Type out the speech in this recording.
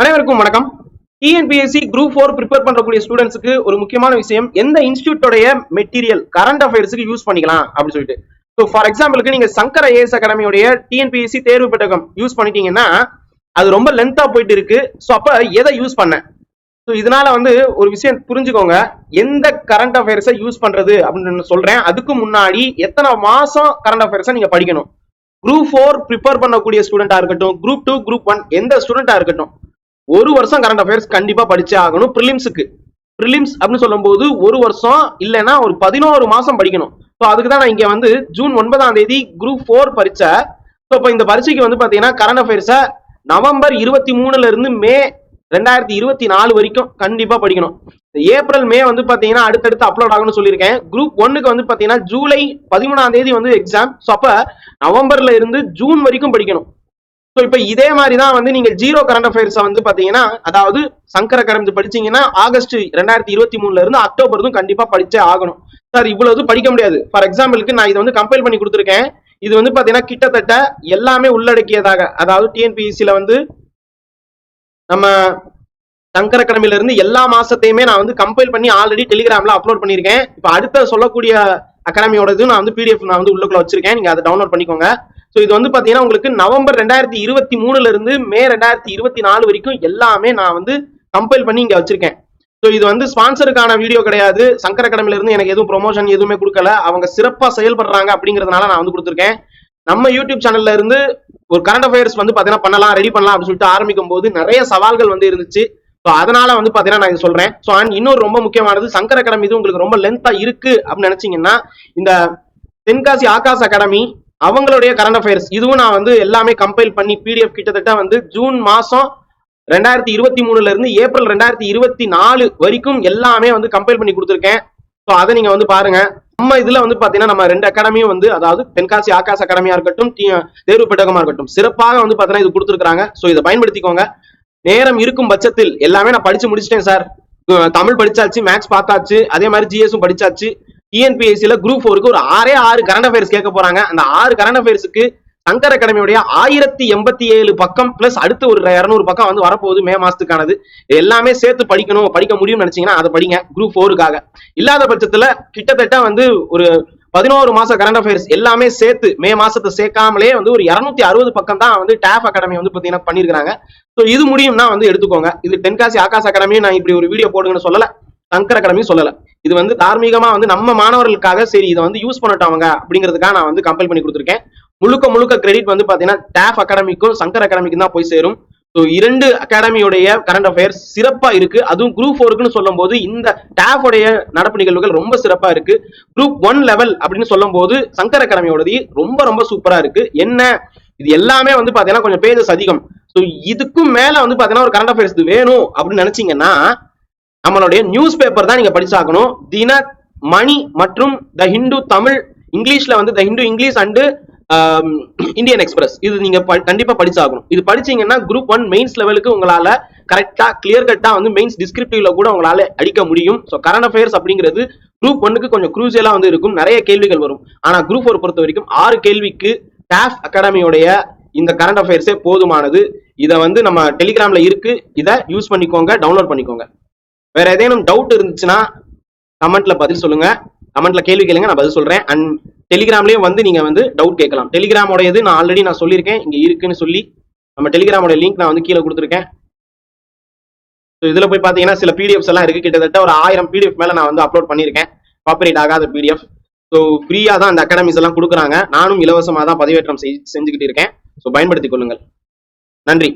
அனைவருக்கும் வணக்கம். TNPSC group four prepare பண்ணக்கூடிய ஸ்டூடெண்ட்ஸ்க்கு ஒரு முக்கியமான விஷயம். எந்த இன்ஸ்டியூட்டோடைய மெட்டீரியல் கரண்ட் அஃபேர்ஸுக்கு யூஸ் பண்ணிக்கலாம் அப்படின்னு சொல்லிட்டு. ஸோ ஃபார் எக்ஸாம்பிளுக்கு நீங்க சங்கர் ஐஏஎஸ் அகாடமியோடைய டிஎன்பிஎஸ்சி தேர்வு பெட்டகம் யூஸ் பண்ணிட்டீங்கன்னா அது ரொம்ப லென்த்தா போயிட்டு இருக்கு. ஸோ அப்ப எதை யூஸ் பண்ண? ஸோ இதனால வந்து ஒரு விஷயம் புரிஞ்சுக்கோங்க. எந்த கரண்ட் அஃபேர்ஸை யூஸ் பண்றது அப்படின்னு சொல்றேன். அதுக்கு முன்னாடி எத்தனை மாசம் கரண்ட் அஃபேர்ஸை நீங்க படிக்கணும்? குரூப் ஃபோர் ப்ரிப்பேர் பண்ணக்கூடிய ஸ்டூடெண்டா இருக்கட்டும் குரூப் டூ குரூப் ஒன் எந்த ஸ்டூடெண்டா இருக்கட்டும். ஒரு வருஷம் கரண்ட் அஃபேர்ஸ் கண்டிப்பா படிச்சே ஆகணும். ப்ரிலிம்ஸுக்கு ப்ரிலிம்ஸ் அப்படின்னு சொல்லும்போது ஒரு வருஷம் இல்லைன்னா ஒரு பதினோரு மாசம் படிக்கணும். ஸோ அதுக்கு தான் நான் இங்க வந்து ஜூன் ஒன்பதாம் தேதி குரூப் ஃபோர் பரீட்சை. ஸோ இப்போ இந்த பரீட்சைக்கு வந்து பார்த்தீங்கன்னா கரண்ட் அஃபேர்ஸை நவம்பர் இருபத்தி மூணுல இருந்து மே ரெண்டாயிரத்தி இருபத்தி நாலு வரைக்கும் கண்டிப்பா படிக்கணும். ஏப்ரல் மே வந்து பாத்தீங்கன்னா அடுத்தடுத்து அப்லோட் ஆகும்னு சொல்லியிருக்கேன். குரூப் ஒன்னுக்கு வந்து பாத்தீங்கன்னா ஜூலை பதிமூணாம் தேதி வந்து எக்ஸாம் ஸோ அப்ப நவம்பர்ல இருந்து ஜூன் வரைக்கும் படிக்கணும். ஸோ இப்போ இதே மாதிரி தான் வந்து நீங்கள் ஜீரோ கரண்ட் அஃபேர்ஸை வந்து பார்த்தீங்கன்னா அதாவது சங்கர கரண்ட் படிச்சீங்கன்னா ஆகஸ்ட் ரெண்டாயிரத்தி இருபத்தி மூணுல இருந்து அக்டோபர் கண்டிப்பாக படிச்சே ஆகணும். சார் இவ்வளவு படிக்க முடியாது. ஃபார் எக்ஸாம்பிளுக்கு நான் இதை வந்து கம்பைல் பண்ணி கொடுத்துருக்கேன். இது வந்து பார்த்தீங்கன்னா கிட்டத்தட்ட எல்லாமே உள்ளடக்கியதாக அதாவது டிஎன்பிஎஸ்சியில் வந்து நம்ம சங்கர அகாடமில இருந்து எல்லா மாசத்தையுமே நான் வந்து கம்பைல் பண்ணி ஆல்ரெடி டெலிகிராம்ல அப்லோட் பண்ணியிருக்கேன். இப்போ அடுத்த சொல்லக்கூடிய அகாடமியோடது நான் வந்து பிடிஎஃப் நான் வந்து உள்ளக்குள்ள வச்சிருக்கேன். நீங்க அதை டவுன்லோட் பண்ணிக்கோங்க. ஸோ இது வந்து பார்த்தீங்கன்னா உங்களுக்கு நவம்பர் ரெண்டாயிரத்தி இருபத்தி மூணுல இருந்து மே ரெண்டாயிரத்தி இருபத்தி நாலு வரைக்கும் எல்லாமே நான் வந்து கம்பைல் பண்ணி இங்கே வச்சிருக்கேன். ஸோ இது வந்து ஸ்பான்சருக்கான வீடியோ கிடையாது. சங்கர அகாடமில இருந்து எனக்கு எதுவும் ப்ரொமோஷன் எதுவுமே கொடுக்கல. அவங்க சிறப்பாக செயல்படுறாங்க அப்படிங்கிறதுனால நான் வந்து கொடுத்துருக்கேன். நம்ம யூடியூப் சேனல்ல இருந்து ஒரு கரண்ட் அஃபேர்ஸ் வந்து பார்த்தீங்கன்னா பண்ணலாம் ரெடி பண்ணலாம் அப்படின்னு சொல்லிட்டு ஆரம்பிக்கும் போது நிறைய சவால்கள் வந்து இருந்துச்சு. ஸோ அதனால வந்து பார்த்தீங்கன்னா நான் இது சொல்றேன். ஸோ அண்ட் இன்னொரு ரொம்ப முக்கியமானது சங்கர் அகாடமி இது உங்களுக்கு ரொம்ப லென்த்தா இருக்கு அப்படின்னு நினைச்சீங்கன்னா இந்த தென்காசி ஆகாஷ் அகாடமி அவங்களுடைய கரண்ட் அஃபேர்ஸ் இதுவும் நான் வந்து எல்லாமே கம்பைல் பண்ணி பிடிஎஃப் கிட்டத்தட்ட வந்து ஜூன் மாசம் ரெண்டாயிரத்தி இருபத்தி மூணுல இருந்து ஏப்ரல் ரெண்டாயிரத்தி இருபத்தி நாலு வரைக்கும் எல்லாமே வந்து கம்பைல் பண்ணி கொடுத்துருக்கேன். ஸோ அதை நீங்க வந்து பாருங்க. நம்ம இதுல வந்து பாத்தீங்கன்னா நம்ம ரெண்டு அகாடமியும் வந்து அதாவது தென்காசி ஆகாஷ் அகாடமியா இருக்கட்டும் தேர்வு பெட்டகமா இருக்கட்டும் சிறப்பாக வந்து பாத்தீங்கன்னா இது கொடுத்துருக்காங்க ஸோ இதை பயன்படுத்திக்கோங்க. நேரம் இருக்கும் பட்சத்தில் எல்லாமே நான் படிச்சு முடிச்சிட்டேன் சார். தமிழ் படிச்சாச்சு மேக்ஸ் பார்த்தாச்சு அதே மாதிரி ஜிஎஸும் படிச்சாச்சு. டிஎன்பிஎஸ்சில குரூப் ஃபோருக்கு ஒரு ஆறே ஆறு கரண்ட் அஃபேர்ஸ் கேட்க போறாங்க. அந்த ஆறு கரண்ட் அஃபேர்ஸுக்கு சங்கர் அகாடமியுடைய ஆயிரத்தி எண்பத்தி ஏழு பக்கம் பிளஸ் அடுத்து ஒரு இரநூறு பக்கம் வந்து வரப்போகுது மே மாசத்துக்கானது. எல்லாமே சேர்த்து படிக்கணும். படிக்க முடியும்னு நினைச்சீங்கன்னா அதை படிங்க. குரூப் ஃபோருக்காக இல்லாத பட்சத்துல கிட்டத்தட்ட வந்து ஒரு பதினோரு மாசம் கரண்ட் அஃபேர்ஸ் எல்லாமே சேர்த்து மே மாசத்தை சேர்க்காமலே வந்து ஒரு இரநூத்தி அறுபது பக்கம் தான் வந்து டேஃப் அகாடமி வந்து பாத்தீங்கன்னா பண்ணிருக்காங்க ஸோ இது முடியும்னா வந்து எடுத்துக்கோங்க. இது தென்காசி ஆகாஷ் அகாடமியும் நான் இப்படி ஒரு வீடியோ போடுங்கன்னு சொல்லல. சங்கர் அகாடமியும் சொல்லலை. இது வந்து தார்மீகமா வந்து நம்ம மாணவர்களுக்காக சரி இதை வந்து யூஸ் பண்ணட்டும் அவங்க அப்படிங்கிறதுக்காக நான் வந்து கம்பல் பண்ணி கொடுத்துருக்கேன். முழுக்க முழுக்க கிரெடிட் வந்து பாத்தீங்கன்னா டேஃப் அகாடமிக்கும் சங்கர் அகாடமிக்கும் தான் போய் சேரும். ஸோ இரண்டு அகாடமியுடைய கரண்ட் அஃபேர்ஸ் சிறப்பா இருக்கு. அதுவும் குரூப் ஃபோருக்குன்னு சொல்லும் போது இந்த டேஃப் உடைய நடப்பு நிகழ்வுகள் ரொம்ப சிறப்பா இருக்கு. குரூப் ஒன் லெவல் அப்படின்னு சொல்லும் போது சங்கர் அகாடமியோடது ரொம்ப ரொம்ப சூப்பரா இருக்கு. என்ன? இது எல்லாமே வந்து பாத்தீங்கன்னா கொஞ்சம் பேஜஸ் அதிகம். ஸோ இதுக்கும் மேல வந்து பாத்தீங்கன்னா ஒரு கரண்ட் அஃபேர்ஸ் வேணும் அப்படின்னு நினைச்சீங்கன்னா நம்மளுடைய நியூஸ் பேப்பர் தான் நீங்க படிச்சாக்கணும் தின மணி மற்றும் த ஹிந்து தமிழ் இங்கிலீஷ்ல வந்து the Hindu English and Indian Express இது நீங்க ப- கண்டிப்பா படிச்சாகணும். இது படிச்சீங்கன்னா குரூப் ஒன் மெயின்ஸ் லெவலுக்கு உங்களால கரெக்டா கிளியர் கட்டா வந்து மெயின்ஸ் டிஸ்கிரிப்டிவ்ல கூட உங்களால அடிக்க முடியும். ஸோ கரண்ட் அஃபேர்ஸ் அப்படிங்கிறது குரூப் ஒன்னுக்கு கொஞ்சம் குரூசியலா வந்து இருக்கும். நிறைய கேள்விகள் வரும். ஆனா குரூப் ஒரு பொறுத்த வரைக்கும் ஆறு கேள்விக்கு டாஃப் அகாடமியோடைய இந்த கரண்ட் அஃபேர்ஸே போதுமானது. இதை வந்து நம்ம டெலிகிராம்ல இருக்கு. இதை யூஸ் பண்ணிக்கோங்க டவுன்லோட் பண்ணிக்கோங்க. வேற ஏதேனும் டவுட் இருந்துச்சுன்னா கமெண்ட்ல பதில் சொல்லுங்க. கமெண்ட்ல கேள்வி கேளுங்க நான் பதில் சொல்றேன். அண்ட் டெலிகிராம்லயும் வந்து நீங்க வந்து டவுட் கேட்கலாம். டெலிகிராமோட இது நான் ஆல்ரெடி நான் சொல்லியிருக்கேன். இங்க இருக்குன்னு சொல்லி நம்ம டெலிகிராமோட லிங்க் நான் வந்து கீழே கொடுத்துருக்கேன். ஸோ இதுல போய் பாத்தீங்கன்னா சில பிடிஎஃப்ஸ் எல்லாம் இருக்கு. கிட்டத்தட்ட ஒரு ஆயிரம் பிடிஎஃப் மேல நான் வந்து அப்லோட் பண்ணியிருக்கேன். காப்பரேட் ஆகாத பிடிஎஃப் ஸோ ஃப்ரீயா தான் அந்த அகாடமிஸ் எல்லாம் கொடுக்குறாங்க. நானும் இலவசமா தான் பதிவேற்றம் செஞ்சுக்கிட்டு இருக்கேன். ஸோ பயன்படுத்திக் கொள்ளுங்கள். நன்றி.